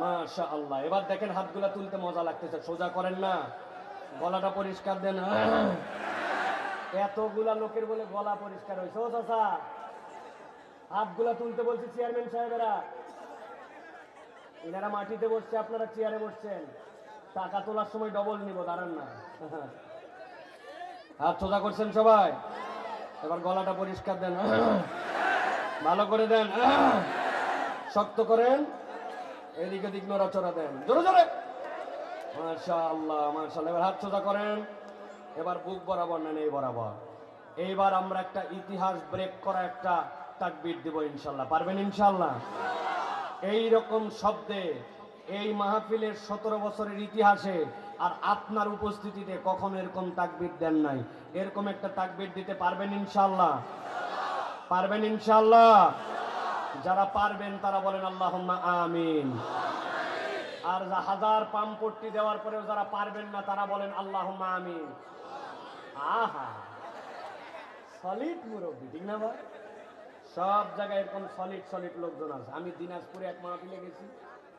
মাশা আল্লাহ এবার দেখেন হাতগুলা তুলতে মজা লাগতেছে, সোজা করেন না। গলাটা পরিষ্কার দেন এতগুলা লোকের বলে গলা পরিষ্কার হয়েছে। ও চাচা, হাতগুলা তুলতে বলছি চেয়ারম্যান সাহেবেরা। এনারা মাটিতে বসছে, আপনারা চেয়ারে বসছেন। টাকা তোলার সময় ডবল নিব, দাঁড়ান না। হাত সোজা করছেন সবাই? এবার গলাটা পরিষ্কার দেন ভালো করে দেন শক্ত করেন। এদিক ওদিক নড়াচড়া দেন। জোরে জোরে। মাশা আল্লাহ মাশাআল্লাহ। এবার হাত সোজা করেন। এবার বুক বরাবর নেন এই বরাবর। এইবার আমরা একটা ইতিহাস ব্রেক করা একটা তাকবীর দিব ইনশাল্লাহ পারবেন ইনশাল্লাহ এই রকম শব্দে এই মাহফিলের সতেরো বছরের ইতিহাসে আর আপনার উপস্থিতিতে কখনো এরকম তাকবীর দেন নাই। এরকম একটা তাকবীর দিতে পারবেন ইনশাল্লাহ পারবেন ইনশাল্লাহ যারা পারবেন তারা বলেন আল্লাহ আমিন। আর হাজার পাম পট্টি দেওয়ার পরেও যারা পারবেন না, তারা বলেন আল্লাহ আমিন। আহা। সলিড মুরব্বী, ঠিক না ভাই সব জায়গায় এরকম সলিড সলিড লোকজন আছে। আমি দিনাজপুরে এক মাহফিলে গেছি।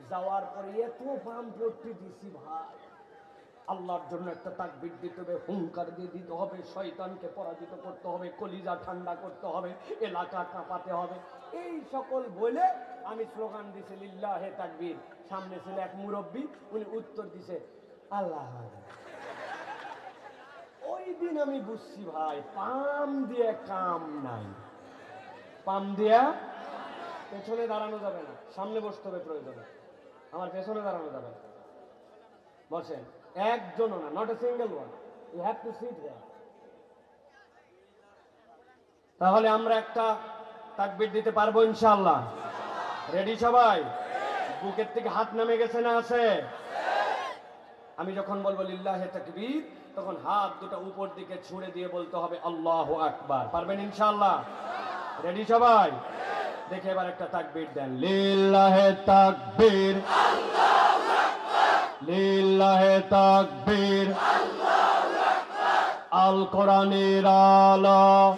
যাওয়ার পরে এত পাম পট্টি দিছি ভাই। আল্লাহর জন্য একটা তাকবির দিতে হবে, হুঙ্কার দিয়ে দিতে হবে, শয়তানকে পরাজিত করতে হবে, কলিজা ঠান্ডা করতে হবে, এলাকা কাঁপাতে হবে। এই সকল বলে আমি স্লোগান দিছি, লিল্লাহে তাকবীর। সামনে ছিল এক মুরব্বী, উনি উত্তর দিছে, আল্লাহ। ওই দিন আমি বুঝছি ভাই, পাম দিয়ে কাম নাই। পাম দিয়া পেছনে দাঁড়ানো যাবে না, সামনে বসতে হবে প্রয়োজনে। আমার পেছনে দাঁড়ানো যাবে না। বসেন, একজনও না not a single one you have to sit there তাহলে আমরা একটা তাকবির দিতে পারব ইনশাআল্লাহ। রেডি সবাই? বুকের থেকে হাত নামে গেছে না আছে? আমি যখন বলব লিল্লাহে তাকবীর, তখন হাত দুটো উপর দিকে ছুঁড়ে দিয়ে বলতে হবে আল্লাহু আকবার। পারবেন ইনশাআল্লাহ? রেডি সবাই? দেখে এবার একটা তাকবীর দেন। লিল্লাহে তাকবীর। লিল্লাহে তাকবীর। আল কোরআনের আলো।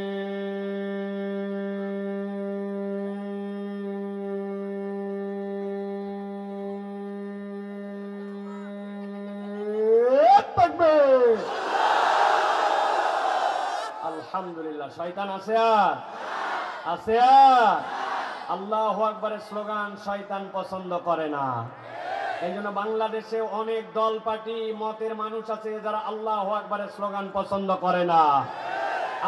আলহামদুলিল্লাহ। শয়তান আছে আর? আছে আর? আল্লাহ আকবরের স্লোগান, শয়তান পছন্দ করে না। এই জন্য বাংলাদেশে অনেক দল, পার্টি, মতের মানুষ আছে যারা আল্লাহ আকবরের স্লোগান পছন্দ করে না।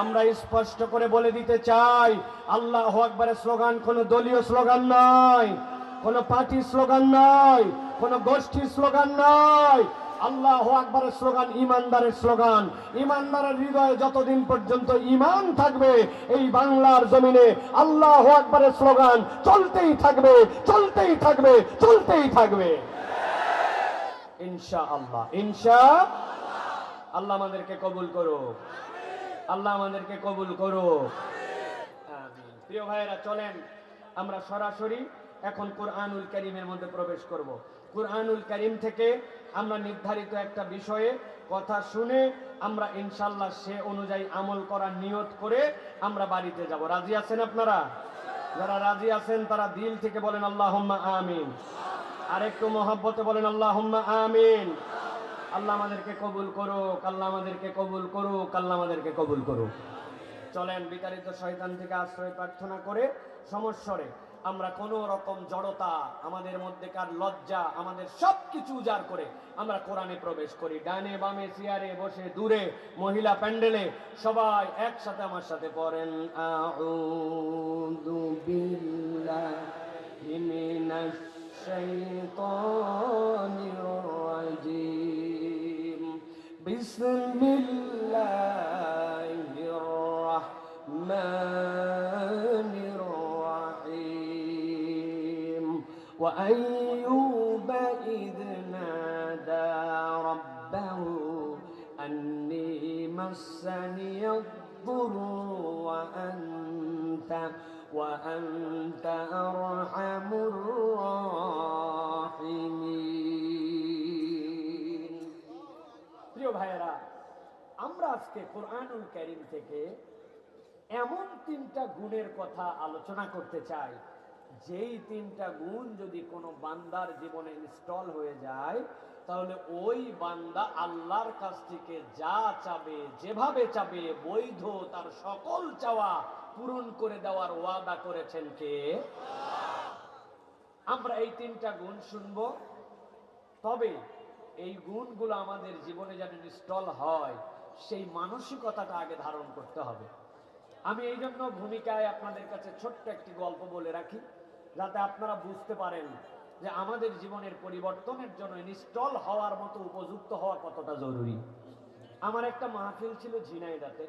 আমরা স্পষ্ট করে বলে দিতে চাই, আল্লাহ আকবরের স্লোগান কোন দলীয় স্লোগান নয়, কোন পার্টি স্লোগান নয়, কোন গোষ্ঠীর স্লোগান নয়। আল্লাহ আকবরের স্লোগান, ইমানদারের স্লোগান। ইমানদারের হৃদয়ে যতদিন পর্যন্ত ইমান থাকবে, এই বাংলার জমিনে আল্লাহ আকবরের স্লোগান চলতেই থাকবে চলতেই থাকবে চলতেই থাকবে। ইনশা আল্লাহ ইনশা আল্লাহ আমাদেরকে কবুল করো। আল্লাহ আমাদেরকে কবুল করো। প্রিয় ভাইয়েরা, চলেন আমরা সরাসরি এখন কোরআনুল করিমের মধ্যে প্রবেশ করব। কোরআনুল করিম থেকে আমরা নির্ধারিত একটা বিষয়ে কথা শুনে আমরা ইনশাল্লাহ সে অনুযায়ী আমল করার নিয়ত করে আমরা বাড়িতে যাব। রাজি আছেন আপনারা? যারা রাজি আছেন তারা দিল থেকে বলেন আল্লাহ আমিন। আর একটু মহব্বতে বলেন আল্লাহ আমিন। আল্লাহ আমাদেরকে কবুল করুক, আল্লাহ আমাদেরকে কবুল করুক, আল্লাহ আমাদেরকে কবুল করুক। চলেন বিতাড়িত শয়তান থেকে আশ্রয় প্রার্থনা করে সমস্বরে। আমরা কোনো রকম জড়তা আমাদের মধ্যেকার লজ্জা, আমাদের সব কিছু উজাড় করে আমরা কোরআনে প্রবেশ করি। ডানে বামে চেয়ারে বসে দূরে মহিলা প্যান্ডেলে সবাই একসাথে আমার সাথে পড়েন। আউযু বিল্লাহি মিনাশ مسني الضر وأنت وأنت أرحم الراحمين প্রিয় ভাইয়েরা আমরা আজকে কোরআনুল কারীম থেকে এমন তিনটা গুণের কথা আলোচনা করতে চাই যেই তিনটা গুণ যদি কোনো বান্দার জীবনে ইনস্টল হয়ে যায় তাহলে ওই বান্দা আল্লাহর কাছ থেকে যা চাবে, যেভাবে চাবে, বৈধ তার সকল চাওয়া পূরণ করে দেওয়ার ওয়াদা করেছেন কে? আমরা এই তিনটা গুণ শুনব। তবে এই গুণগুলো আমাদের জীবনে যেন ইনস্টল হয়, সেই মানসিকতাটা আগে ধারণ করতে হবে। আমি এই জন্য ভূমিকায় আপনাদের কাছে ছোট্ট একটি গল্প বলে রাখি, যাতে আপনারা বুঝতে পারেন যে আমাদের জীবনের পরিবর্তনের জন্য ইনস্টল হওয়ার মতো উপযুক্ত হওয়া কতটা জরুরি? আমার একটা মাহফিল ছিল ঝিনাইদাতে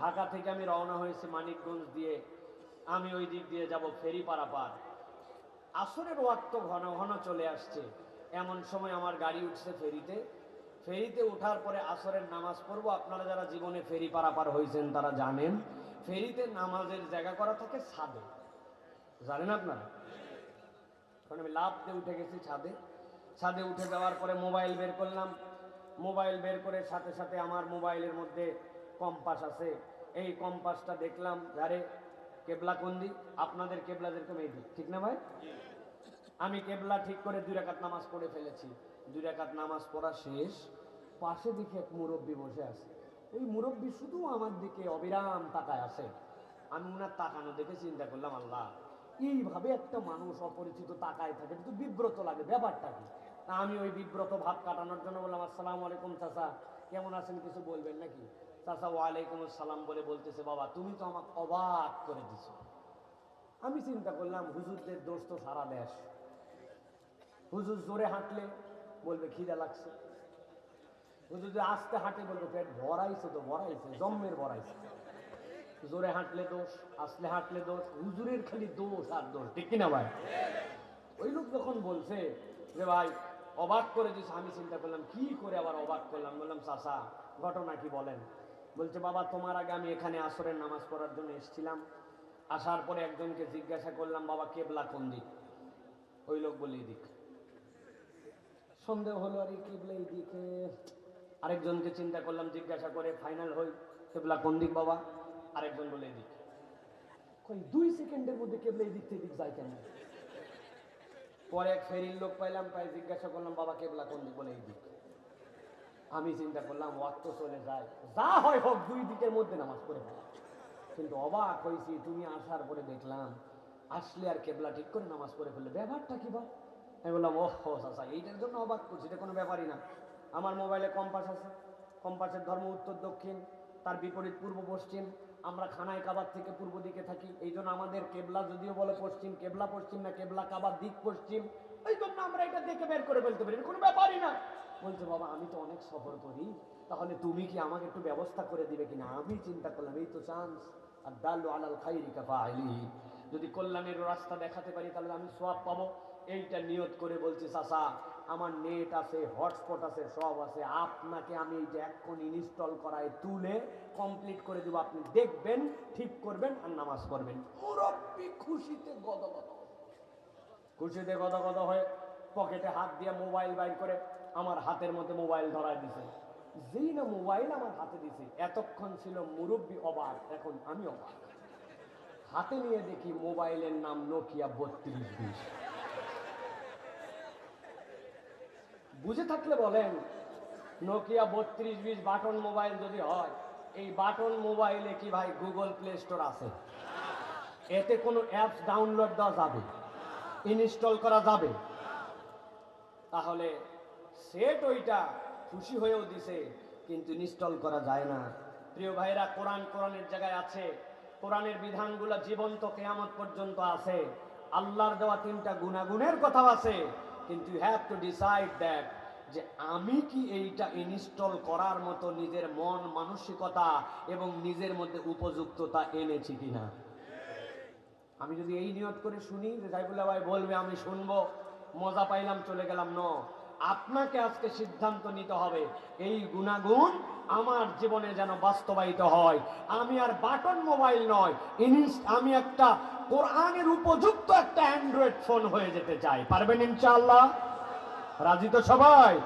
ঢাকা থেকে আমি রওনা হয়েছি মানিকগঞ্জ দিয়ে। আমি ওই দিক দিয়ে যাব ফেরি পারাপার আসরের ওয়াক্ত ঘন ঘন চলে আসছে। এমন সময় আমার গাড়ি উঠছে ফেরিতে। ফেরিতে ওঠার পরে আসরের নামাজ পড়ব। আপনারা যারা জীবনে ফেরি পারাপার হয়েছেন, তারা জানেন, ফেরিতে নামাজের জায়গা করা থাকে সাদে জানেন আপনারা? তখন আমি লাভ দিয়ে উঠে গেছি ছাদে। ছাদে উঠে যাওয়ার পরে মোবাইল বের করলাম। মোবাইল বের করে সাথে সাথে আমার মোবাইলের মধ্যে কম্পাস আছে। এই কম্পাসটা দেখলাম আরে কেবলা কোন্দি আপনাদের কেবলা যেরকম এই দিক, ঠিক না ভাই? আমি কেবলা ঠিক করে দুই রাকাত নামাজ পড়ে ফেলেছি। দুই রাকাত নামাজ পড়া শেষ। পাশে দিকে এক মুরব্বী বসে আছে। এই মুরব্বী শুধু আমার দিকে অবিরাম তাকায় আছে। আমি ওনার তাকানো দেখে চিন্তা করলাম আল্লাহ এইভাবে একটা মানুষ অপরিচিত তাকায় থাকে কিন্তু বিব্রত লাগে, ব্যাপারটা কি? আমি ওই বিব্রত ভাব কাটানোর জন্য বললাম, আসসালামু আলাইকুম চাচা, কেমন আছেন কিছু বলবেন নাকি? চাচা, ওয়ালাইকুম আসসালাম বলে বলতেছে, বাবা, তুমি তো আমাকে অবাক করে দিছো। আমি চিন্তা করলাম, হুজুরদের দোষ তো সারা দেশ। হুজুর জোরে হাঁটলে, বলবে, খিদা লাগছে। হুজুর আস্তে হাঁটে, বলবে, পেট ভরাইছে তো ভরাইছে, জম্মের ভরাইছে। জোরে হাঁটলে দোষ, আসলে হাঁটলে দোষ, হুজুরের খালি দোষ আর দোষ, ঠিক কিনা ভাই? ওই লোক যখন বলছে যে ভাই, অবাক করে দিস আমি চিন্তা করলাম, কি করে আবার অবাক করলাম? বললাম, চাচা, ঘটনা কি বলেন? বলছে, বাবা, তোমার আগে আমি এখানে আসরের নামাজ পড়ার জন্য এসেছিলাম। আসার পরে একজনকে জিজ্ঞাসা করলাম, বাবা, কেবলা কোন দিক? ওই লোক বলে দিক সন্দেহ হলো, আরে, কেবলা এই দিকে আরেকজনকে চিন্তা করলাম, জিজ্ঞাসা করে, ফাইনাল হই, কেবলা কোন দিক বাবা? আরেকজন বলে দিক কই, দুই সেকেন্ডের মধ্যে কেবলা এই দিক থেকে যায় কেন? পরে এক ফেরির লোক পাইলাম, পাই জিজ্ঞাসা করলাম, বাবা, কেবলা কোন দিক? বলে, এই দিক। আমি চিন্তা করলাম ওয়াক্ত চলে যায়। যা হয় হোক, দুই দিকের মধ্যে নামাজ পড়ে কিন্তু অবাক হয়েছি তুমি আসার পরে দেখলাম, আসলে আর কেবলা ঠিক করে নামাজ পড়ে ফেললে। ব্যাপারটা কি বল? আমি বললাম, ওহ, চাচা, এইটার জন্য অবাক করছি, এটা কোনো ব্যাপারই না। আমার মোবাইলে কম্পাস আছে। কম্পাসের ধর্ম উত্তর দক্ষিণ, তার বিপরীত পূর্ব পশ্চিম আমরা খানায় কাবার থেকে পূর্ব দিকে থাকি। এই জন্য আমাদের কেবলা, যদিও বলে পশ্চিম, কেবলা পশ্চিম না, কেবলা কাবার দিক পশ্চিম। এই জন্য আমরা এটা দেখে বের করে ফেলতে পারি। কোনো ব্যাপারই না। বলছে, বাবা, আমি তো অনেক সফর করি। তাহলে তুমি কি আমাকে একটু ব্যবস্থা করে দিবে কিনা? আমি চিন্তা করলাম, এই তো চান্স আর দালু আলাল খাইরি কাফা আইলি যদি কল্যাণের রাস্তা দেখাতে পারি, তাহলে আমি সোয়াব পাবো। এইটা নিয়ত করে বলছি, চাচা আমার নেট আছে হটস্পট আছে, সব আছে। আপনাকে আমি এইটা এখন ইনস্টল করায় তুলে কমপ্লিট করে দেবো। আপনি দেখবেন, ঠিক করবেন আর নামাজ পড়বেন। মুরব্বী খুশিতে গদগদ খুশিতে গদগদ হয়ে পকেটে হাত দিয়ে মোবাইল বাইর করে আমার হাতের মধ্যে মোবাইল ধরায় দিছে। যেই না মোবাইল আমার হাতে দিছে, এতক্ষণ ছিল মুরব্বী অবাক, এখন আমি অবাক। হাতে নিয়ে দেখি মোবাইলের নাম নোকিয়া বত্রিশ বিশ। বুঝে থাকলে বলেন। নোকিয়া বত্রিশ বিশ বাটন মোবাইল যদি হয়, এই বাটন মোবাইলে কি ভাই গুগল প্লে স্টোর আছে? এতে কোনো অ্যাপস ডাউনলোড দেওয়া যাবে? ইনস্টল করা যাবে? তাহলে সেট ওইটা খুশি হয়েও দিছে, কিন্তু ইনস্টল করা যায় না। প্রিয় ভাইরা, কোরআন কোরআনের জায়গায় আছে। কোরআনের বিধানগুলো জীবন্ত কেয়ামত পর্যন্ত আছে। আল্লাহর দেওয়া তিনটা গুণাগুণের কথাও আছে। কিন্তু you have to decide that যে আমি কি এইটা ইনস্টল করার মতো নিজের মন মানসিকতা এবং নিজের মধ্যে উপযুক্ততা এনেছি কিনা? আমি যদি এই নিয়ত করে শুনি যে সাইফুল্লাহ ভাই বলবে, আমি শুনব, মজা পাইলাম, চলে গেলাম, ন। আপনাকে আজকে সিদ্ধান্ত নিতে হবে, এই গুণাগুণ আমার জীবনে যেন বাস্তবায়িত হয়। আমি আর বাটন মোবাইল নয় আমি একটা কোরআনের উপযুক্ত একটা অ্যান্ড্রয়েড ফোন হয়ে যেতে চাই। পারবেন ইনশাআল্লাহ? রাজি তো সবাই?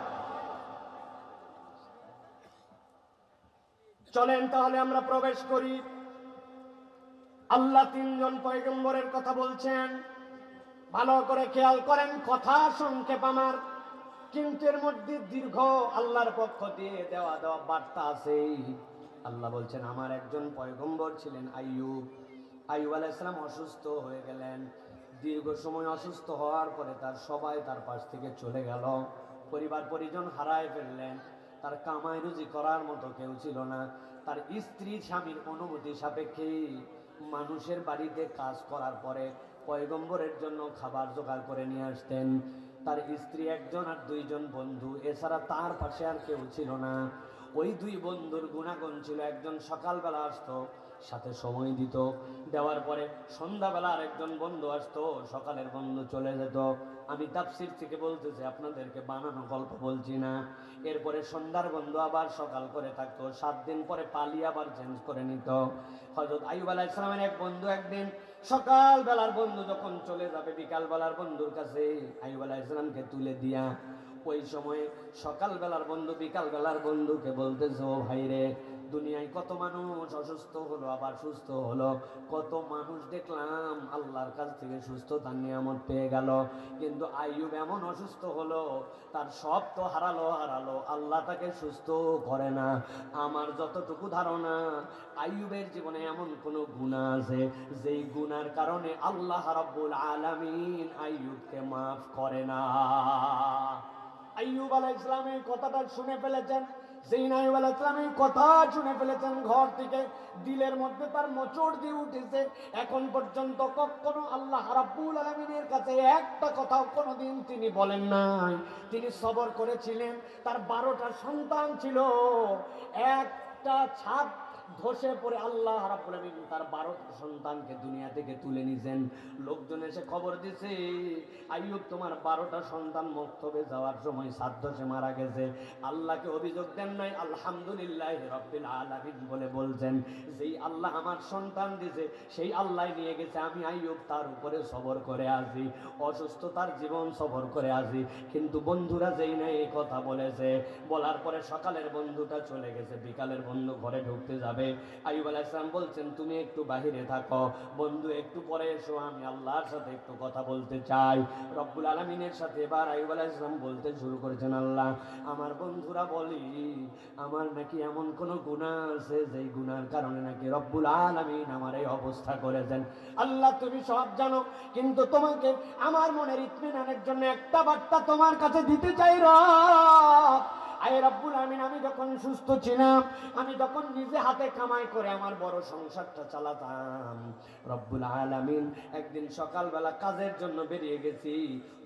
চলেন তাহলে আমরা প্রবেশ করি। আল্লাহ তিনজন পয়গম্বরের কথা বলছেন। ভালো করে খেয়াল করেন, কথা সংক্ষেপ আমার। কিন্তু এর মধ্যে দীর্ঘ আল্লাহর পক্ষ দিয়ে দেওয়া দেওয়া বার্তা আছে আল্লাহ বলছেন, আমার একজন পয়গম্বর ছিলেন আইয়ুব। আইয়ুব আলাইসালাম অসুস্থ হয়ে গেলেন। দীর্ঘ সময় অসুস্থ হওয়ার পরে তার সবাই তার পাশ থেকে চলে গেল। পরিবার পরিজন হারায় ফেললেন। তার কামাই রুজি করার মতো কেউ ছিল না। তার স্ত্রী স্বামীর অনুমতি সাপেক্ষে মানুষের বাড়িতে কাজ করার পরে পয়গম্বরের জন্য খাবার জোগাড় করে নিয়ে আসতেন। তার স্ত্রী একজন আর দুইজন বন্ধু, এছাড়া তার পাশে আর কেউ ছিল না। ওই দুই বন্ধুর গুণাগুণ ছিল, একজন সকালবেলা আসতো সাথে সময় দিত। দেওয়ার পরে সন্ধ্যাবেলা আরেকজন বন্ধু আসতো, সকালের বন্ধু চলে যেত। আমি তাফসির থেকে বলতেছি, আপনাদেরকে বানানো গল্প বলছি না। এরপরে সন্ধ্যার বন্ধু আবার সকাল করে থাকতো, সাত দিন পরে পালিয়ে আবার চেঞ্জ করে নিত। হজরত আইব আলাহ ইসলামের এক বন্ধু একদিন সকাল বেলার বন্ধু যখন চলে যাবে বিকাল বেলার বন্ধুর কাছে আইব আলাহ ইসলামকে তুলে দিয়া ওই সময়ে সকাল বেলার বন্ধু বিকাল বেলার বন্ধুকে বলতেছে, ও ভাই রে দুনিয়ায় কত মানুষ অসুস্থ হলো, আবার সুস্থ হলো। কত মানুষ দেখলাম আল্লাহর কাছ থেকে সুস্থতার নিয়ামত পেয়ে গেল। কিন্তু আইয়ুব এমন অসুস্থ হলো, তার সব তো হারালো হারালো। আল্লাহ তাকে সুস্থ করে না। আমার যতটুকু ধারণা, আইয়ুবের জীবনে এমন কোনো গুণা আছে, যেই গুনার কারণে আল্লাহ রাব্বুল আলামিন আইয়ুবকে মাফ করে না। আইয়ুব আলাইহিস সালাম এই কথাটা শুনে ফেলেছেন। সেই নাইব আলাইহিস সালাম কথা শুনে ফেলেছেন ঘর থেকে। দিলের মধ্যে তার মোচড় দিয়ে উঠেছে। এখন পর্যন্ত কখনো আল্লাহ রাব্বুল আলামিনের কাছে একটা কথাও কোনোদিন তিনি বলেন নাই। তিনি সবর করেছিলেন। তার বারোটা সন্তান ছিল। একটা ছাদ ধসে পড়ে আল্লাহ রাব্বুল তার বারোটা সন্তানকে দুনিয়া থেকে তুলে নিছেন। লোকজন এসে খবর দিছে, আইয়ুব, তোমার বারোটা সন্তান মক্তবে যাওয়ার সময় সাধ্য সে মারা গেছে। আল্লাহকে অভিযোগ দেন নাই, আলহামদুলিল্লাহ রব্বিল আলামিন বলে বলছেন, যেই আল্লাহ আমার সন্তান দিছে, সেই আল্লাহ নিয়ে গেছে, আমি আইয়ুব তার উপরে সবর করে আসি, অসুস্থতার জীবন সবর করে আসি। কিন্তু বন্ধুরা যেই না এই কথা বলেছে, বলার পরে সকালের বন্ধুটা চলে গেছে, বিকালের বন্ধু ঘরে ঢুকতে যাবে আইয়ুব আলাইহিস সালাম বলছেন, তুমি একটু বাহিরে থাকো। বন্ধু, একটু পরে এসো। আমি আল্লাহর সাথে একটু কথা বলতে চাই। রব্বুল আলমিনের সাথে এবার আইয়ুব আলাইহিস সালাম বলতে শুরু করেছেন, আল্লাহ, আমার বন্ধুরা বলি, আমার নাকি এমন কোন গুনাহ আছে, যেই গুনার কারণে নাকি রব্বুল আলামিন আমার এই অবস্থা করেছেন? আল্লাহ, তুমি সব জানো, কিন্তু তোমাকে আমার মনের ইতমিনানের জন্য একটা বার্তা তোমার কাছে দিতে চাই, রব। আয় রব্বুল আমিন, আমি যখন সুস্থ ছিলাম, আমি তখন নিজে হাতে কামাই করে আমার বড় সংসারটা চালাতাম। রব্বুল আলামিন, একদিন সকালবেলা কাজের জন্য বেরিয়ে গেছি।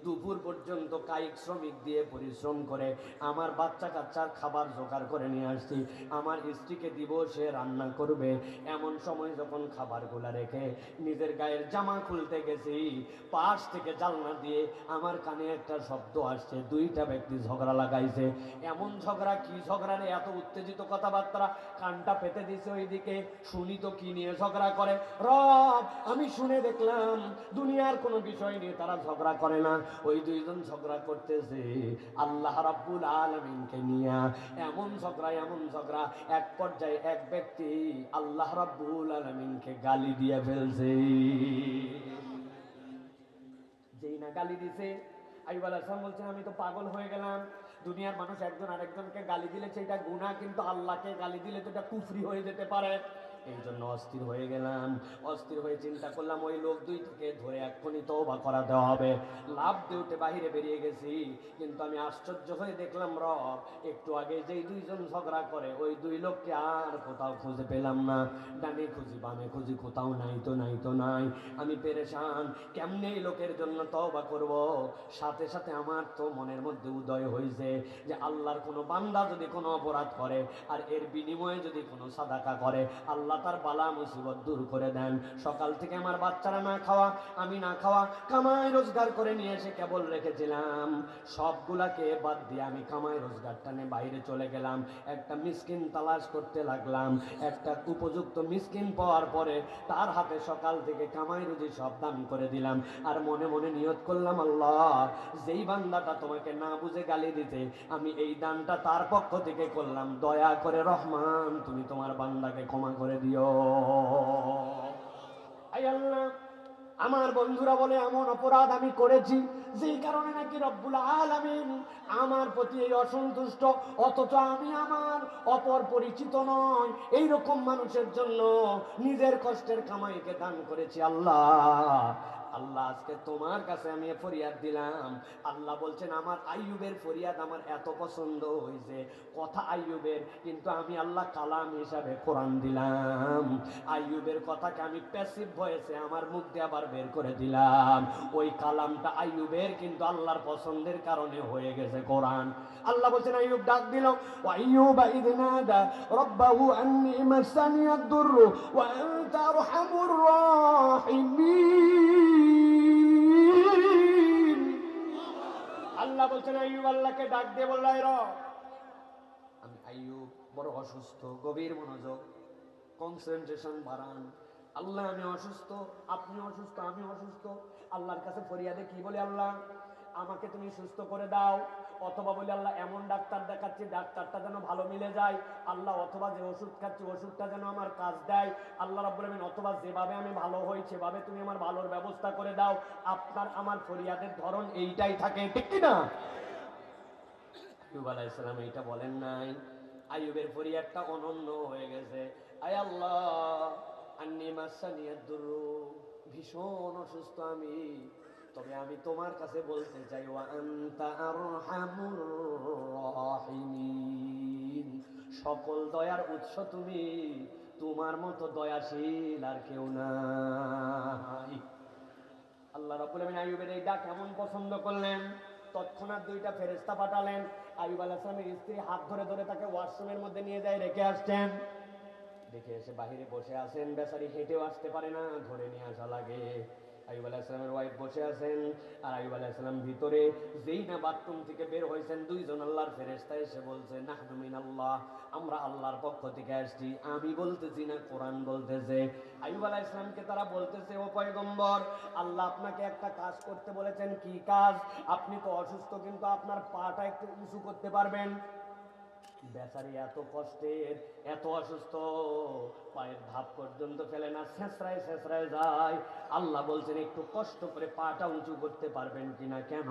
দুপুর পর্যন্ত কায়িক শ্রমিক দিয়ে পরিশ্রম করে আমার বাচ্চা কাচ্চার খাবার জোগাড় করে নিয়ে আসছি। আমার স্ত্রীকে দিব, সে রান্না করবে। এমন সময় যখন খাবারগুলা রেখে নিজের গায়ের জামা খুলতে গেছি, পাশ থেকে জালনা দিয়ে আমার কানে একটা শব্দ আসছে, দুইটা ব্যক্তি ঝগড়া লাগাইছে। এমন ঝগড়া, কি ঝগড়া রে? এত উত্তেজিত কথাবার্তা। কানটা পেতে দিছে ওইদিকে, শুনি তো কি নিয়ে ঝগড়া করে। রব, আমি শুনে দেখলাম, দুনিয়ার কোনো বিষয় নিয়ে তারা ঝগড়া করে না। ওই দুইজন ঝগড়া করতেছে। আল্লাহ রাব্বুল আলমিনকে নিয়ে এমন ঝগড়া এমন ঝগড়া, এক পর্যায়ে এক ব্যক্তি আল্লাহ রাব্বুল আলমিনকে গালি দিয়ে ফেলছে। যেই না গালি দিছে আইব আলাইসালাম বলছেন আমি তো পাগল হয়ে গেলাম। দুনিয়ার মানুষ একজন আরেকজনকে গালি দিলে সেটা গুণা কিন্তু আল্লাহকে গালি দিলে তো এটা কুফরি হয়ে যেতে পারে। এই জন্য অস্থির হয়ে গেলাম। অস্থির হয়ে চিন্তা করলাম, ওই লোক দুই থেকে ধরে এক্ষুনি তওবা করাতে হবে। লাভ দিয়ে উঠে বাহিরে বেরিয়ে গেছি। কিন্তু আমি আশ্চর্য হয়ে দেখলাম, রব, একটু আগে যেই দুইজন ঝগড়া করে, ওই দুই লোককে আর কোথাও খুঁজে পেলাম না। ডানে খুঁজি, বামে খুঁজি, কোথাও নাই তো নাই তো, নাই। আমি পেরেশান, কেমনে এই লোকের জন্য তওবা করব? সাথে সাথে আমার তো মনের মধ্যে উদয় হয়েছে যে আল্লাহর কোনো বান্দা যদি কোনো অপরাধ করে, আর এর বিনিময়ে যদি কোনো সাদাকা করে, আল্লাহ তার বালা মুসিবত দূর করে দেন। সকাল থেকে আমার বাচ্চারা না খাওয়া, আমি না খাওয়া, কামাই রোজগার করে নিয়ে এসে কেবল রেখেছিলাম। সবগুলাকে বাদ দিয়ে আমি কামাই রোজগার টানে বাইরে চলে গেলাম। একটা মিসকিন তালাশ করতে লাগলাম। একটা উপযুক্ত মিসকিন পাওয়ার পরে তার হাতে সকাল থেকে কামাই রুজি সব দান করে দিলাম। আর মনে মনে নিয়ত করলাম, আল্লাহ, যেই বান্দাটা তোমাকে না বুঝে গালি দিতে, আমি এই দানটা তার পক্ষ থেকে করলাম। দয়া করে রহমান, তুমি তোমার বান্দাকে ক্ষমা করে দিও। আমার বন্ধুরা বলে এমন অপরাধ আমি করেছি, যেই কারণে নাকি রব্বুল আলামিন আমার প্রতি এই অসন্তুষ্ট, অথচ আমি আমার অপর পরিচিত নয় এই রকম মানুষের জন্য নিজের কষ্টের কামাইকে দান করেছি আল্লাহ। আল্লাহ, আজকে তোমার কাছে আমি ফরিয়াদ দিলাম। আল্লাহ বলছেন, আমার আইয়ুবের ফরিয়াদ আমার এত পছন্দ হয়েছে। কথা আইয়ুবের, কিন্তু আমি আল্লাহ কালাম হিসাবে কোরআন দিলাম। আইয়ুবের কথাকে আমি প্যাসিভ ভয়েসে আমার মুখ দিয়ে আবার বের করে দিলাম। ওই কালামটা আইয়ুবের, কিন্তু আল্লাহর পছন্দের কারণে হয়ে গেছে কোরআন। আল্লাহ বলছেন, আইয়ুব, ডাক দিল। আইয়ুব ইদ নাদা রব্বাহু আন্নি মাসানি আদ-দুররু ওয়া আনতা আরহামুর রাহিমিন। আল্লাহ বলছেন, আইয়ুব আল্লাহকে ডাক দিয়ে বলল "এ আমি আইয়ুব, বড় অসুস্থ, গভীর মনোযোগ কনসেন্ট্রেশন বাড়ান। আল্লাহ, আমি অসুস্থ, আপনি অসুস্থ, আমি অসুস্থ। আল্লাহর কাছে ফরিয়াদে কি বলে আল্লাহ? আমাকে তুমি সুস্থ করে দাও। অথবা বলে আল্লাহ, এমন ডাক্তার দেখাচ্ছি, ডাক্তারটা যেন ভালো মিলে যায়। আল্লাহ, অথবা যে ওষুধ খাচ্ছি, ওষুধটা যেন আমার কাজ দেয়। আল্লাহ রাব্বুল আলামিন, অথবা যেভাবে আমি ভালো হই, সেভাবে তুমি আমার ভালোর ব্যবস্থা করে দাও। আপনার আমার ফরিয়াদের ধরন এইটাই থাকে, ঠিক কি না আইয়ুব আলাইসালাম এইটা বলেন নাই। আইয়ুবের ফরিয়াদটা অনন্য হয়ে গেছে। আয় আল্লাহ, আন্নি মাসানিয়াদ দুরু, ভীষণ অসুস্থ আমি। তবে আমি তোমার কাছে বলতে চাই সকল দয়ার উৎস তুমি তোমার মতো দয়াশীল আর কেউ নাই। আল্লাহ রাব্বুল আলামিন আইয়ুবের এই ডাক কেমন পছন্দ করলেন? তৎক্ষণাৎ দুইটা ফেরেস্তা পাঠালেন। আইয়ুব আলাইহিস সালামের স্ত্রী হাত ধরে ধরে তাকে ওয়াশরুমের মধ্যে নিয়ে যায়, রেখে আসছেন। দেখে এসে বাহিরে বসে আছেন। বেচারি হেঁটেও আসতে পারে না ধরে নিয়ে আসা লাগে। আইব আলাইসালামের ওয়াইফ বসে আছেন। আর আইব আলাইসালাম ভিতরে যেই না বাথরুম থেকে বের হয়েছেন, দুইজন আল্লাহর ফেরেস্তা এসে বলছে নাহনুমিন আল্লাহ আমরা আল্লাহর পক্ষ থেকে আসছি। আমি বলতেছি না, কোরআন বলতেছে। আইব আলাইসালামকে তারা বলতেছে, ও পয়গম্বর, আল্লাহ আপনাকে একটা কাজ করতে বলেছেন। কি কাজ? আপনি তো অসুস্থ, কিন্তু আপনার পাটা একটু উঁচু করতে পারবেন। বেচারি এত কষ্টের, এত অসুস্থ। পায়ের ধাপ পর্যন্ত ফেলে না, শেষরায় শেষরায় যায়। আল্লাহ বলছেন, একটু কষ্ট করে পাটা উঁচু করতে পারবেন কিনা, কেন?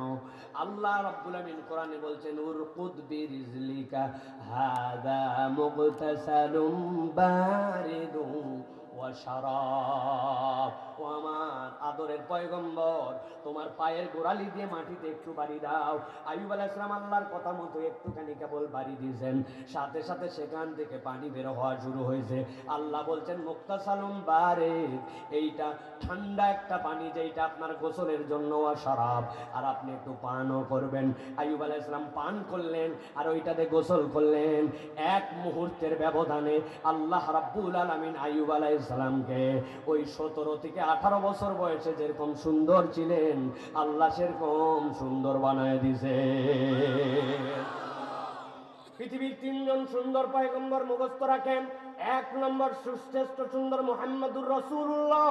আল্লাহ রাব্বুল আমিন কোরআনে বলছেন, উরকুদ বিরিজলিকা, হাদা মুগতাসালুম বারিদুন ওয়া শারাব। ও আমার আদরের পয়গম্বর, তোমার পায়ের গোড়ালি দিয়ে মাটিতে একটু বাড়ি দাও। আইয়ুব আলাইহিস সালাম আল্লাহর কথা মতো একটুখানি কেবল বাড়ি দিয়েছেন। সাথে সাথে সেখান থেকে পানি বের হওয়া শুরু হয়েছে। আল্লাহ বলছেন, মুক্তাসালুম বারে এইটা ঠান্ডা একটা পানি যেটা আপনার গোসলের জন্য শারাব। আর আপনি একটু পানও করবেন। আইয়ুব আলাইহিস সালাম পান করলেন আর ওইটাতে গোসল করলেন। এক মুহূর্তের ব্যবধানে আল্লাহ রাব্বুল আলামিন আইয়ুব আলাইহিস সালামকে ওই সতেরো থেকে আঠারো বছর বয়সে যেরকম সুন্দর ছিলেন, আল্লাহ সেরকম সুন্দর বানায় দিছে। পৃথিবীর তিনজন সুন্দর পয়গম্বর মুখস্থ রাখেন। এক নম্বর সুশ্রেষ্ঠ সুন্দর মোহাম্মদুর রসুল্লাহ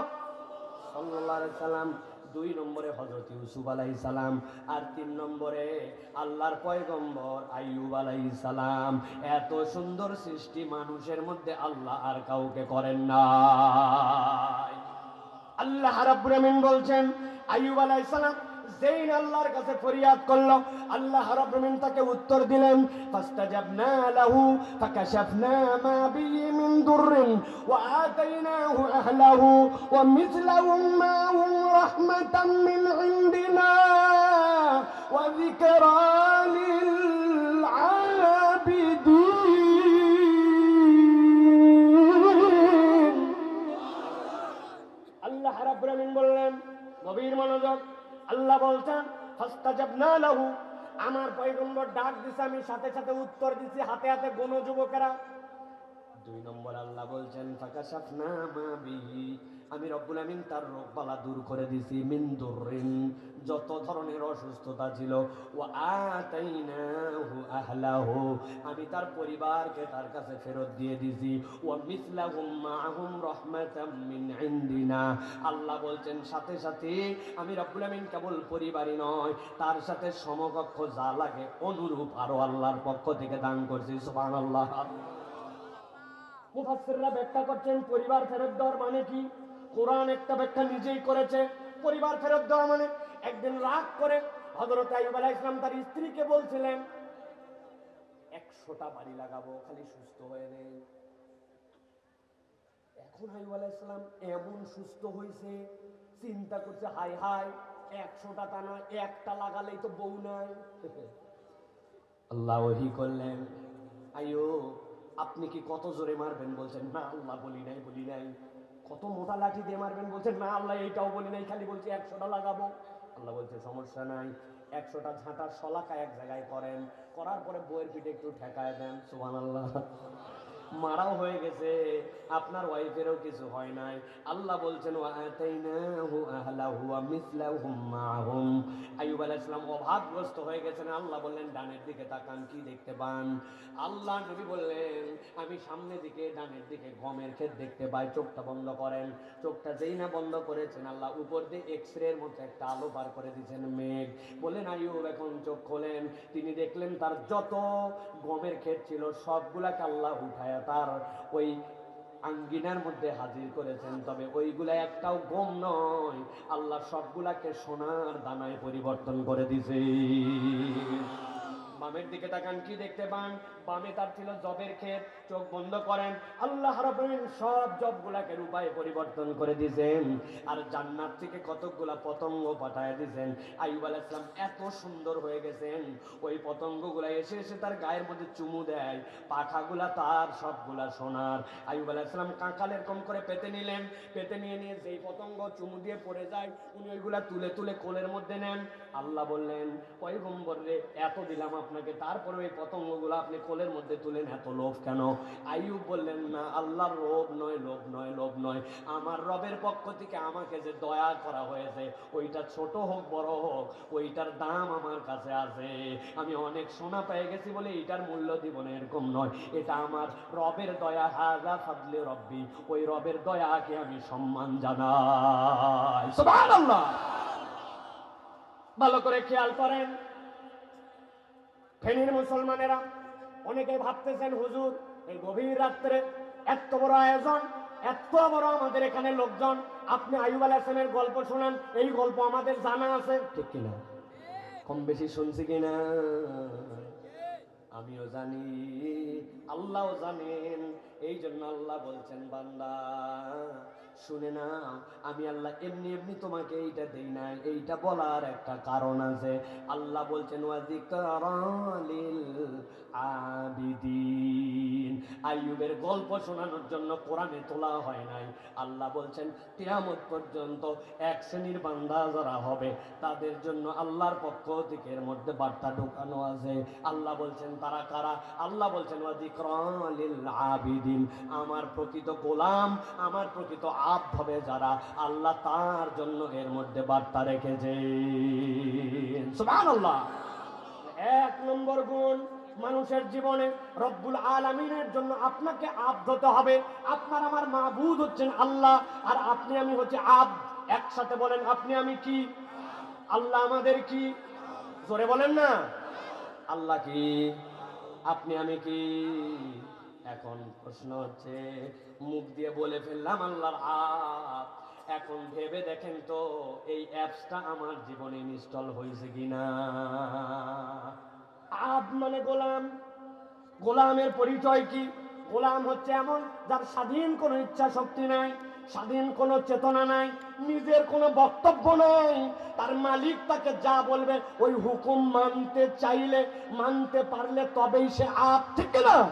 আলাইহি সাল্লাম, দুই নম্বরে হজরত ইউসুফ আলাই সালাম, আর তিন নম্বরে আল্লাহর পয়গম্বর আইয়ুব আলাই সালাম। এত সুন্দর সৃষ্টি মানুষের মধ্যে আল্লাহ আর কাউকে করেন না আল্লাহ রাব্বুল বলছেন, আইয়ুব আলাইহিস সালাম যেই আল্লাহর কাছে ফরিয়াদ করল, আল্লাহ রাব্বুল তাকে উত্তর দিলেন, ফাস্তাজাবনা লাহু ফাকাশাফনা মা বিহি মিন দুররিন ওয়া আতাইনাহু আহলাহু ওয়া মিথলাহুম মা'হুম রাহমাতাম মিন ইনদিনা ওয়া যিকরা লিল আবিদিন গভীর মনোযোগ। আল্লাহ বলছেন, ফাস্তাজাবনা লাহু। আমার পয়গম্বর ডাক দিছে, আমি সাথে সাথে উত্তর দিছি, হাতে হাতে গণ যুবকেরা দুই নম্বর আল্লাহ বলছেন ফাঁকা সাফনা মা বিহি। আমি রব্বুল আমিন তার রোগ বালা দূর করে দিছি মিন দুররিন। যত ধরনের অসুস্থতা ছিল ও আহলাহু, আমি তার পরিবারকে তার কাছে ফেরত দিয়ে দিছি ও মিসলাহুম মাআহুম রাহমাতাম আল্লাহ বলছেন, সাথে সাথে আমি রব্বুল আমিন কেবল পরিবারই নয়, তার সাথে সমকক্ষ যা লাগে অনুরূপ আরও আল্লাহর পক্ষ থেকে দান করছি, সুবহানাল্লাহ। মুফাসসিররা ব্যাখ্যা করছেন, পরিবার ফেরত দেওয়ার মানে কি? কোরআন একটা ব্যাখ্যা নিজেই করেছে, পরিবার ফেরত দেওয়া মানে। একদিন রাগ করে হযরত আইয়ুব আলাইহিস সালাম তার স্ত্রীকে বলছিলেন, একশোটা বাড়ি লাগাবো, খালি সুস্থ হয়ে নেই এখন আইয়ুব আলাইহিস সালাম এমন সুস্থ হয়েছে চিন্তা করছে হাই হাই একশোটা তা নয়, একটা লাগালেই তো বউ নাই। আল্লাহ ওহি করলেন আইয়ো আপনি কি কত জোরে মারবেন? বলছেন, না, আল্লাহ বলি নাই বলি নাই। কত মোটা লাঠি দিয়ে মারবেন? বলছেন না আল্লাহ এইটাও বলি নাই, খালি বলছি একশোটা লাগাবো। আল্লাহ বলছে, সমস্যা নাই। একশোটা ঝাঁটা শলাকা এক জায়গায় করেন। করার পরে বইয়ের পিঠে একটু ঠেকায় দেন। সোহান আল্লাহ মারাও হয়ে গেছে, আপনার ওয়াইফেরও কিছু হয় নাই। আল্লাহ বলছেন আইয়ুব অভাবগ্রস্ত হয়ে গেছেন। আল্লাহ বললেন, ডানের দিকে তাকান, কি দেখতে পান? আল্লাহ নবী বললেন, আমি সামনের দিকে, ডানের দিকে গমের ক্ষেত দেখতে পাই, চোখটা বন্ধ করেন। চোখটা যেই না বন্ধ করেছেন, আল্লাহ উপর দিয়ে এক্স রের মতো একটা আলো পার করে দিয়েছেন মেঘ। বললেন, আইয়ুব, এখন চোখ খোলেন। তিনি দেখলেন, তার যত গমের ক্ষেত ছিল, সবগুলাকে আল্লাহ উঠায় তার ওই আঙ্গিনার মধ্যে হাজির করেছেন। তবে ওইগুলা একটাও গম নয়। আল্লাহ সবগুলাকে সোনার দানায় পরিবর্তন করে দিছে। বামের দিকে তাকান, কি দেখতে পান? বামে তার ছিল জবের ক্ষেত, চোখ বন্ধ করেন। আল্লাহ রাব্বুল সব জবগুলাকে রূপায় পরিবর্তন করে দিয়েছেন আর জান্নাত থেকে কতকগুলা পতঙ্গ পাঠায় দিয়েছেন আইয়ুব আলাইহিস সালাম এত সুন্দর হয়ে গেছেন। ওই পতঙ্গগুলা এসে এসে তার গায়ের মধ্যে চুমু দেয়। পাখাগুলা তার, সবগুলা সোনার। আইয়ুব আলাইহিস সালাম কাঁকালের কম করে পেতে নিলেন। পেতে নিয়ে নিয়ে যেই পতঙ্গ চুমু দিয়ে পড়ে যায়, উনি ওইগুলা তুলে তুলে কোলের মধ্যে নেন। আল্লাহ বললেন, পয়গম্বর রে, এত দিলাম আপনাকে, তারপরে ওই পতঙ্গগুলো আপনি কোলের মধ্যে তুলেন এত লোভ কেন? আইয়ুব বললেন, না, আল্লাহর লোভ নয় লোভ নয় লোভ নয়। আমার রবের পক্ষ থেকে আমাকে যে দয়া করা হয়েছে, ওইটা ছোট হোক, বড় হোক, ওইটার দাম আমার কাছে আছে। আমি অনেক সোনা পেয়ে গেছি বলে এইটার মূল্য দিব না, এরকম নয়। এটা আমার রবের দয়া হাজা ফাদলে রব্বি। ওই রবের দয়াকে আমি সম্মান জানাই। ভালো করে খেয়াল করেন। ফেনীর মুসলমানেরা অনেকে ভাবতেছেন, হুজুর, এই গভীর রাত্রে এত বড় আয়োজন, এত বড় আমাদের এখানে লোকজন। আপনি আইব আলাহানের গল্প শোনান, এই গল্প আমাদের জানা আছে। ঠিক কিনা? কম বেশি শুনছি কিনা? আমিও জানি, আল্লাহও জানেন। এই জন্য আল্লাহ বলছেন, বান্দা শুনে না, আমি আল্লাহ এমনি এমনি তোমাকে এইটা দেই না এইটা বলার একটা কারণ আছে। আল্লাহ বলছেন আবিদিন। গল্প শোনানোর জন্য কোরআনে তোলা হয় নাই। আল্লাহ বলছেন, কিয়ামত পর্যন্ত এক শ্রেণির বান্দা যারা হবে, তাদের জন্য আল্লাহর পক্ষ থেকে মধ্যে বার্তা ঢোকানো আছে। আল্লাহ বলছেন, তারা কারা? আল্লাহ বলছেন ওয়াজিকারালিল আবিদিন। আমার প্রকৃত গোলাম, আমার প্রকৃত আপ হবে যারা আল্লাহ তার জন্য এর মধ্যে বার্তা রেখেছে সুবহানাল্লাহ। এক নম্বর গুণ মানুষের জীবনে রব্বুল আলমিনের জন্য আপনাকে আব্দ হতে হবে। আপনার আমার মাহবুদ হচ্ছেন আল্লাহ, আর আপনি আমি হচ্ছে আব। একসাথে বলেন, আপনি আমি কি? আল্লাহ আমাদের কি? জোরে বলেন না। আল্লাহ কি? আপনি আমি কি? এখন প্রশ্ন হচ্ছে, মুখ দিয়ে বলে ফেললাম আল্লাহর আপ এখন ভেবে দেখেন তো, এই অ্যাপসটা আমার জীবনে ইনস্টল হয়েছে কিনা? আব মানে গোলাম। গোলামের পরিচয় কি? গোলাম হচ্ছে এমন যার স্বাধীন কোনো ইচ্ছা শক্তি নাই, স্বাধীন কোনো চেতনা নাই, নিজের কোনো বক্তব্য নাই। তার মালিক তাকে যা বলবে, ওই হুকুম মানতে চাইলে, মানতে পারলে তবেই সে আপ ঠিক না।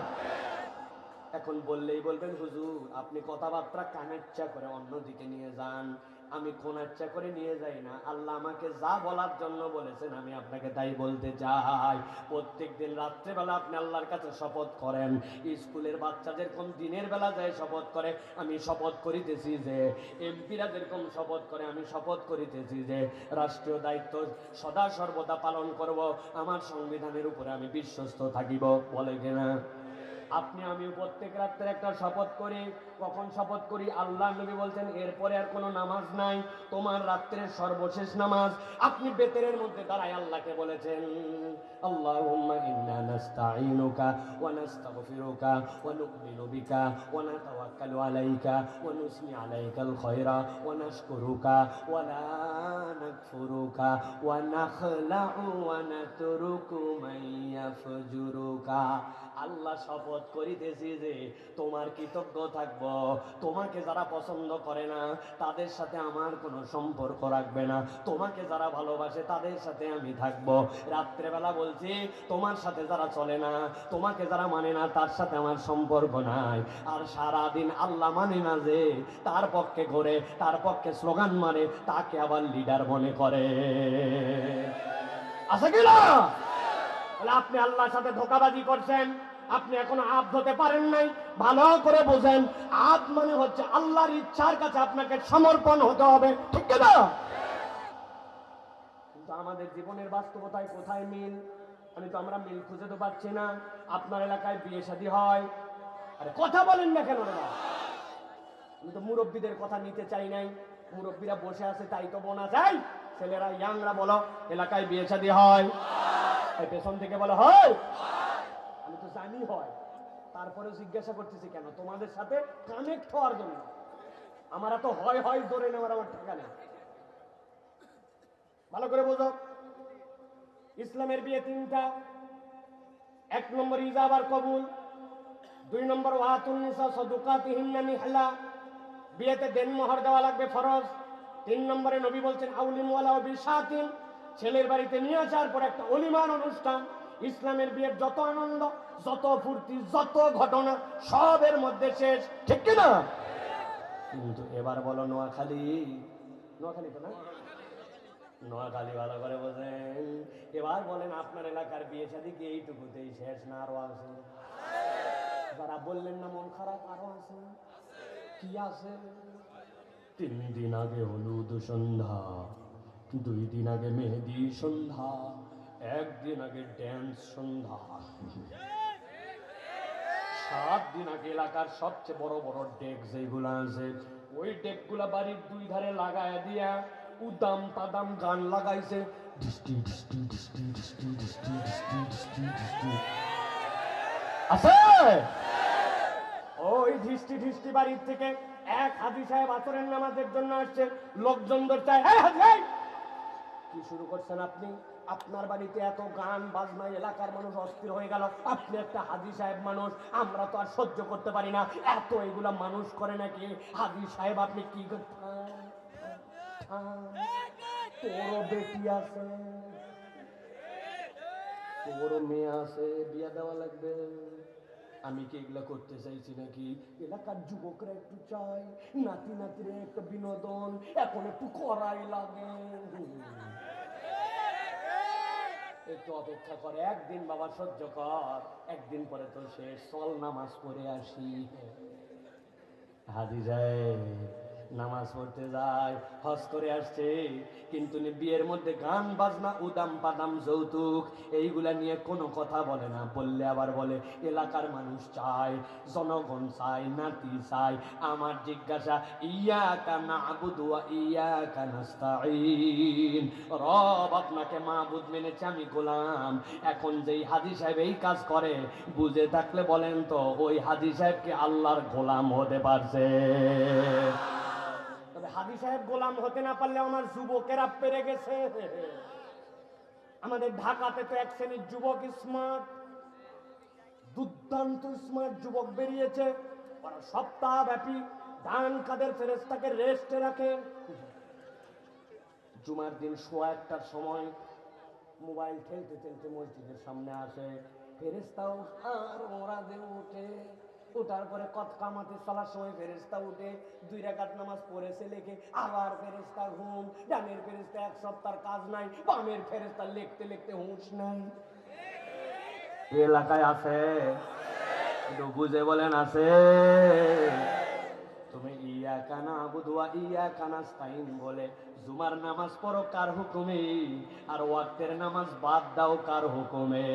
এখন বললেই বলবেন, হুজুর, আপনি কথাবার্তা কানেচ্ছা করে অন্যদিকে নিয়ে যান। আমি কোন ইচ্ছা করে নিয়ে যাই না। আল্লাহ আমাকে যা বলার জন্য বলেছেন, আমি আপনাকে তাই বলতে চাই। প্রত্যেক দিন রাত্রেবেলা আপনি আল্লাহর কাছে শপথ করেন। স্কুলের বাচ্চা যেরকম দিনের বেলা যায় শপথ করে, আমি শপথ করিতেছি যে, এমপিরা যেরকম শপথ করে, আমি শপথ করিতেছি যে, রাষ্ট্রীয় দায়িত্ব সদা সর্বদা পালন করব। আমার সংবিধানের উপরে আমি বিশ্বস্ত থাকিব। বলে কিনা আপনি, আমি প্রত্যেক রাত্রে একটা শপথ করি। কখন শপথ করি? আল্লাহ নবী বলছেন, এরপরে আর কোনো নামাজ নাই। তোমার রাত্রের সর্বশেষ নামাজ। আপনি বেতেরের মধ্যে দাঁড়ায় আল্লাহকে বলেছেন اللهم إنا نستعينك ونستغفرك ونؤمن بك ونتوكل عليك ونثني عليك الخير ونشكرك ولا نكفرك ونخلع ونترك من يفجرك আল্লাহ শপথ করিতেছি যে, তোমার কৃতজ্ঞ থাকব। তোমাকে যারা পছন্দ করে না, তাদের সাথে আমার কোনো সম্পর্ক রাখবে না। তোমাকে যারা ভালোবাসে, তাদের সাথে আমি থাকব। রাত্রেবেলা বলছি, তোমার সাথে যারা চলে না, তোমাকে যারা মানে না, তার সাথে আমার সম্পর্ক নাই। আর সারা দিন আল্লাহ মানে না যে, তার পক্ষে ঘোরে, তার পক্ষে স্লোগান মারে, তাকে আবার লিডার মনে করে। আছে কিনা আপনি আল্লাহর সাথে ধোকাবাজি করছেন? আপনি এখনও আপ হতে পারেন নাই। ভালো করে বোঝেন, আপ মানে হচ্ছে আল্লাহর ইচ্ছার কাছে আপনাকে সমর্পণ হতে হবে। ঠিক না? কিন্তু আমাদের জীবনের বাস্তবতায় কোথায় মিল? আমি তো আমরা মিল খুঁজে তো পাচ্ছি না। আপনার এলাকায় বিয়ে শাদী হয়। আরে কথা বলেন না কেন আমি তো মুরব্বীদের কথা নিতে চাই নাই। মুরব্বীরা বসে আছে, তাই তো বোনা যায়। ছেলেরা, ইয়াংরা বলো, এলাকায় বিয়ে শাদী হয়। পেছন থেকে বলো, হয়। জানি হয়। তারপরেও জিজ্ঞাসা করতেছি, কেন? তোমাদের সাথে কানেক্ট হওয়ার জন্য। আমার তো হয় হয়, ধরে নেওয়ার আমার টাকা নেই। ভালো করে বোঝো। ইসলামের বিয়ে তিনটা। এক নম্বর ইজাবার কবুল। দুই নম্বর ওয়াতুন্নিসা সদুকাতিহিন্না নিহলা। বিয়েতে দেনমোহর দেওয়া লাগবে ফরজ। তিন নম্বরে নবী বলছেন, আউলিমওয়ালা ও বিশাতিন। ছেলের বাড়িতে নিয়ে আসার পর একটা অলিমান অনুষ্ঠান। ইসলামের বিয়ের যত আনন্দ, যত ফুর্তি, যত ঘটনা, সবের মধ্যে শেষ। ঠিক কি না কিন্তু এবার বলো নোয়াখালী। নোয়াখালী তো না? নোয়াখালী ভালো করে বোঝেন। এবার বলেন আপনার এলাকার বিয়ে শাদী কি এইটুকুতেই শেষ না আরও আছে? যারা বললেন না মন খারাপ, আরও আছে? কি আছে? তিন দিন আগে হলুদ সন্ধ্যা, দুই দিন আগে মেহেদি সন্ধ্যা। একদিন আগে ড্যান্স সন্ধ্যা। সাত দিন আগে এলাকার সবচেয়ে বড় বড় ডেক যেগুলো আছে, ওই ডেকগুলা বাড়ির দুই ধারে লাগায় দিয়া উদাম তাদাম গান লাগাইছে। আছে? ওই ধিষ্টি ধিষ্টি বাড়ির থেকে এক হাজি সাহেব আসরের নামাজের জন্য আসছে। "এই হাজি কি শুরু করছেন আপনি? আপনার বাড়িতে এত গান, বাজনা, এলাকার মানুষ অস্থির হয়ে গেল। আপনি একটা হাজি সাহেব মানুষ, আমরা তো আর সহ্য করতে পারি না। এত এগুলা মানুষ করে নাকি? হাজি সাহেব, আপনি কি তোরও বেটি আছে, তোরও মেয়ে আছে, বিয়া দেওয়া লাগবে। আমি কি এগুলা করতে চাইছি নাকি? এলাকার যুবকরা একটু চাই নাতি নাতিরে একটা বিনোদন, এখন একটু করাই লাগে। একটু অপেক্ষা করে, একদিন বাবা সহ্য কর, একদিন পরে তো শেষ চল নামাজ পড়ে আসি। হাজি যায় নামাজ পড়তে যায়, হজ করে আসছে। কিন্তু বিয়ের মধ্যে গান, বাজনা, উদাম পাদাম, যৌতুক, এইগুলা নিয়ে কোনো কথা বলে না। বললে আবার বলে, এলাকার মানুষ চায়, জনগণ চায়, নাতি চায়। আমার জিজ্ঞাসা ইয়া কানা আবুদু ইয়া কানাস্তাইন রব আপনাকে মাহবুদ মেনেছে, আমি গোলাম। এখন যেই হাজি সাহেব এই কাজ করে, বুঝে থাকলে বলেন তো, ওই হাজি সাহেবকে আল্লাহর গোলাম হতে পারছে? হাজি সাহেব গোলাম হতে না পারলে আমার যুবকেরা পেরে গেছে। আমাদের ঢাকাতে তো এক শ্রেণির যুবক স্মার্ট দুর্দান্ত স্মার্ট যুবক বেরিয়েছে। সপ্তাহব্যাপী ধান কাদের ফেরেস্তাকে রেস্টে রাখে। জুমার দিন সোয়া একটার সময় মোবাইল খেলতে খেলতে মসজিদের সামনে আসে। ফেরেস্তাও আর ওরা উঠে ওঠার পরে কত কামাতে চলার সময় ফেরেস্তা উঠে দুই রাকাত নামাজ পড়েছে লেখে, আবার ফেরেস্তা ঘুম, ডানের ফেরেস্তা এক সপ্তাহ কাজ নাই, বামের ফেরেস্তা লিখতে লিখতে হুঁশ নাই এলাকায় আছে? বুঝে বলেন, আছে? তুমি ইয়া কানা বুধুয়া ইয়া কানা স্তাইন বলে, জুমার নামাজ পড়ো কার হুকুমে? আর ওয়াক্তের নামাজ বাদ দাও কার হুকুমে?